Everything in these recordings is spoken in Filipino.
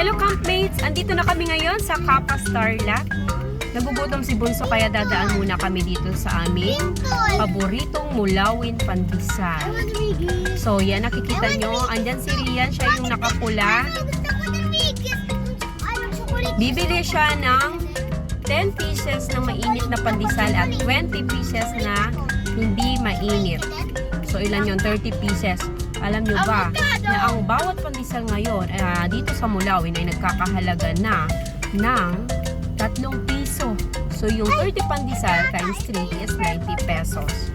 Hello campmates! Andito na kami ngayon sa Kappa Starlat. Nagugutom si Bunso kaya dadaan muna kami dito sa aming paboritong mulawin pandesal. So yan, nakikita nyo, andyan si Rian, siya yung nakapula. Bibili siya ng 10 pieces ng mainit na pandesal at 20 pieces na hindi mainit. So ilan yon 30 pieces. Alam nyo ba na ang bawat pandesal ngayon ah, dito sa Mulawin ay nagkakahalaga na ng 3 piso. So yung 30 pandesal times 3 is 90 pesos.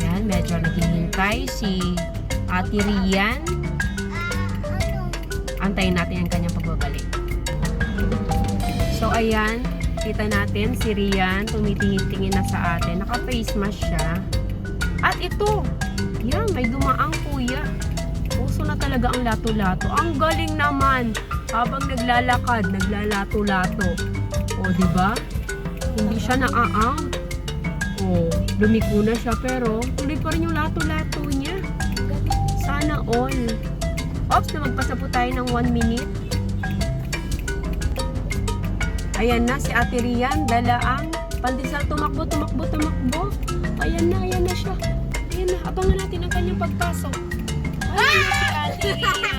Ayan, medyo naghihintay si Ate Rian. Antayin natin ang kanyang pagbabalik. So ayan, kita natin si Rian tumitingin-tingin na sa atin. Naka-face mask siya. At ito, yan, may dumaang kuya. Talaga ang lato-lato. Ang galing naman. Habang naglalakad, naglalato-lato. O, di ba? Hindi siya naa-out. O, lumiko na siya pero tuloy pa rin yung lato-lato niya. Sana all. Ops, na magpasa po tayo ng 1 minute. Ayan na si Ate Rian, dala ang pandesal tumakbo, tumakbo, tumakbo. Ayan na, ayan na siya. Ayan na, abangan natin ang kanyang pagpasok. Ayan na si Ha ha ha!